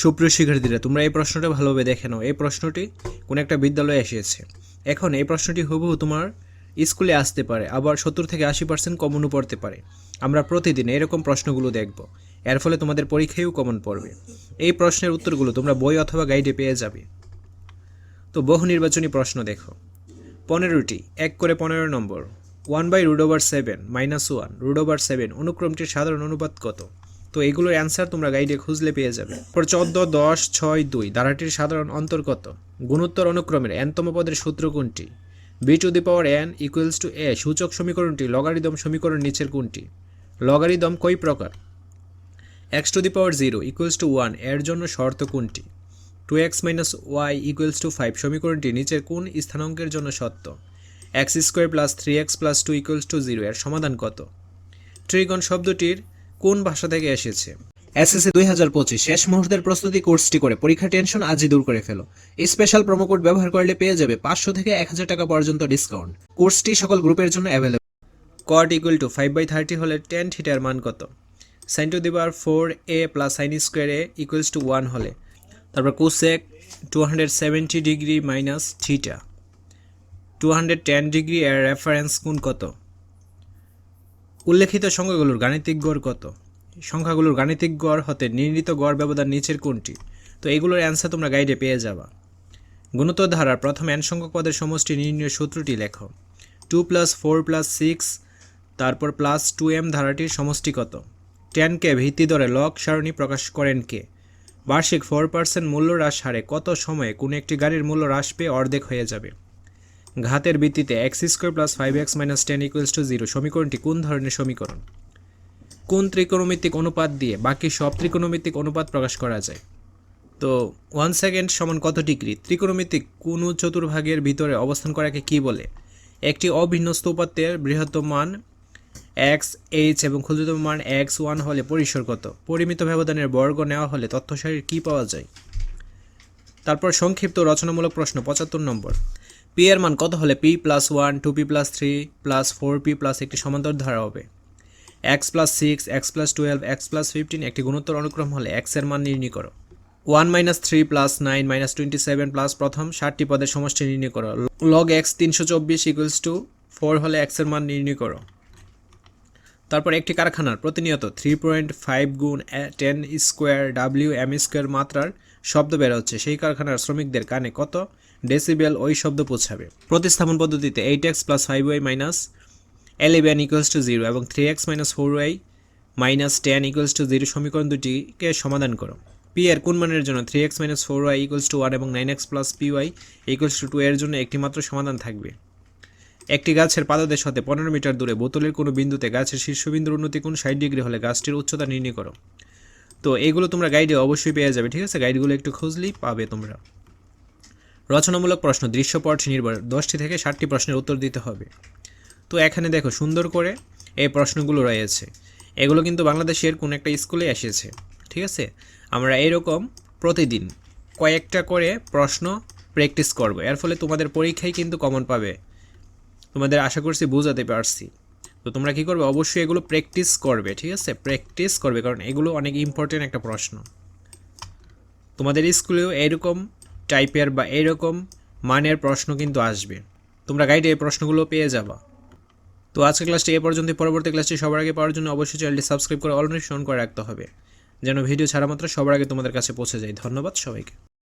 সুপ্রিয় শিক্ষার্থীরা, তোমরা এই প্রশ্নটা ভালোভাবে দেখে নাও। এই প্রশ্নটি কোনো একটা বিদ্যালয়ে এসেছে। এখন এই প্রশ্নটি হুবহু তোমার স্কুলে আসতে পারে, আবার সত্তর থেকে আশি পার্সেন্ট কমনও পড়তে পারে। আমরা প্রতিদিন এরকম প্রশ্নগুলো দেখব। এর ফলে তোমাদের পরীক্ষায়ও কমন পড়বে। এই প্রশ্নের উত্তরগুলো তোমরা বই অথবা গাইডে পেয়ে যাবে। তো বহু নির্বাচনী প্রশ্ন দেখো। পনেরোটি, এক করে পনেরো নম্বর। One by root over seven minus one root over seven অনুক্রমটির সাধারণ অনুপাত কত? তো এগুলোর অ্যান্সার তোমরা গাইডে খুঁজলে পেয়ে যাবে। পর চোদ্দ, দশ, ছয়, দুই, ধারাটির সাধারণ অন্তর্গত গুণোত্তর অনুক্রমের এনতম পদের সূত্র কোনটি? B to the power N equals to A সূচক সমীকরণটি লগারিদম সমীকরণ নিচের কোনটি? লগারিদম কই প্রকার? X to the power zero equals to ওয়ানের জন্য শর্ত কোনটি? Two X minus Y equals to five সমীকরণটি নিচের কোন স্থানাঙ্কের জন্য সত্য? X square plus three X plus two equals to zero এর সমাধান কত? ট্রিগন শব্দটির কোন ভাষা থেকে এসেছে? এসএসসি দুই হাজার পঁচিশ, শেষ মুহূর্তের প্রস্তুতি কোর্সটি করে পরীক্ষা টেনশন আজই দূর করে ফেলো। স্পেশাল প্রোমো কোড ব্যবহার করলে পেয়ে যাবে পাঁচশো থেকে এক হাজার টাকা পর্যন্ত ডিসকাউন্ট কোর্সটি সকল গ্রুপের জন্য available cot equal to five by thirty হলে টেন থিটার মান কত? Sine to the power four A plus sine square A equals to one হলে। তারপর cosec two hundred seventy degree minus theta two hundred ten degree এর reference কোন কত? উল্লেখিত সংখ্যাগুলোর গাণিতিক গড় কত? সংখ্যাগুলোর গাণিতিক গড় হতে নির্ণীত গড় ব্যবধান নিচের কোনটি? তো এগুলোর অ্যান্সার তোমরা গাইডে পেয়ে যাবা। গুণোত্তর ধারার প্রথম এন সংখ্যক পদের সমষ্টি নির্ণয় সূত্রটি লেখো। Two plus four plus six তারপর প্লাস টু এম ধারাটির সমষ্টি কত? টেনকে ভিত্তি ধরে লক সারণী প্রকাশ করেন কে? বার্ষিক ফোর পার্সেন্ট মূল্য হ্রাস হারে কত সময়ে কোনো একটি গাড়ির মূল্য হ্রাস পেয়ে অর্ধেক হয়ে যাবে? ঘাতের ভিত্তিতে X square plus five X minus ten equals to zero. সমীকরণটি কোন ধরনের সমীকরণ? কোন ত্রিকোণমিতিক অনুপাত দিয়ে বাকি সব ত্রিকোণমিতিক অনুপাত প্রকাশ করা যায়? তো ওয়ান সেকেন্ড সমান কত ডিগ্রি? ত্রিকোণমিতিক কোন চতুর্ভাগের ভিতরে অবস্থান করাকে কি বলে? একটি অভিন্নস্ত উপাত্তের বৃহত্তম মান এক্স এইচ এবং ক্ষুদ্রতম মান এক্স ওয়ান হলে পরিসর কত? পরিমিত ব্যবধানের বর্গ নেওয়া হলে তথ্যসারীর কী পাওয়া যায়? তারপর সংক্ষিপ্ত রচনামূলক প্রশ্ন, পঁচাত্তর নম্বর। পি এর মান কত হলে P plus one, two P plus three plus four P plus একটি সমান্তর ধারা হবে। X plus six, X plus twelve, X plus fifteen একটি গুণোত্তর অনুক্রম হলে এক্সের মান নির্ণয় করো। One minus three plus nine minus twenty seven plus প্রথম ষাটটি পদের সমষ্টি নির্ণয় করো। লগ এক্স তিনশো চব্বিশ ইকুয়ালস টু ফোর হলে এক্সের মান নির্ণয় করো। তারপর একটি কারখানার প্রতিনিয়ত থ্রি পয়েন্ট ফাইভ গুণ ten square W M square মাত্রার শব্দ বের হচ্ছে। সেই কারখানার শ্রমিকদের কানে কত ডেসিবেল ওই শব্দ পৌঁছাবে? প্রতিস্থাপন পদ্ধতিতে eight X plus five Y minus eleven equals to zero এবং three X minus four Y minus ten equals to zero সমীকরণ দুটিকে সমাধান করো। পি এর কোন মানের জন্য three X minus four Y equals to one এবং nine X plus P Y equals to two এর জন্য একটি মাত্র সমাধান থাকবে? একটি গাছের পাদদেশ হতে পনেরো মিটার দূরে বোতলের কোনো বিন্দুতে গাছের শীর্ষবিন্দুর উন্নতি কোন ষাট ডিগ্রি হলে গাছটির উচ্চতা নির্ণয় করো। তো এইগুলো তোমরা গাইডে অবশ্যই পেয়ে যাবে, ঠিক আছে? গাইডগুলো একটু খুঁজলেই পাবে তোমরা। রচনামূলক প্রশ্ন, দৃশ্যপট নির্ভর, দশটি থেকে ষাটটি প্রশ্নের উত্তর দিতে হবে। তো এখানে দেখো, সুন্দর করে এই প্রশ্নগুলো রয়েছে। এগুলো কিন্তু বাংলাদেশের কোন একটা স্কুলে এসেছে, ঠিক আছে? আমরা এরকম প্রতিদিন কয়েকটা করে প্রশ্ন প্র্যাকটিস করব। এর ফলে তোমাদের পরীক্ষায় কিন্তু কমন পাবে। তোমাদের আশা করছি বোঝাতে পারছি। তো তোমরা কী করবে? অবশ্যই এগুলো প্র্যাকটিস করবে, ঠিক আছে? প্র্যাকটিস করবে, কারণ এগুলো অনেক ইম্পর্টেন্ট একটা প্রশ্ন। তোমাদের স্কুলেও এরকম টাইপের বা এরকম মানের প্রশ্ন কিন্তু আসবে। তোমরা গাইডে এই প্রশ্নগুলো পেয়ে যাবা। তো আজকের ক্লাসটি এ পর্যন্ত পরবর্তী ক্লাসটি সবার আগে পাওয়ার জন্য অবশ্যই চ্যানেলটি সাবস্ক্রাইব করে অল নোটিফিকেশন করে রাখতে হবে। যেন ভিডিও ছাড়া মাত্র সবার আগে তোমাদের কাছে পৌঁছে যায়। ধন্যবাদ সবাইকে।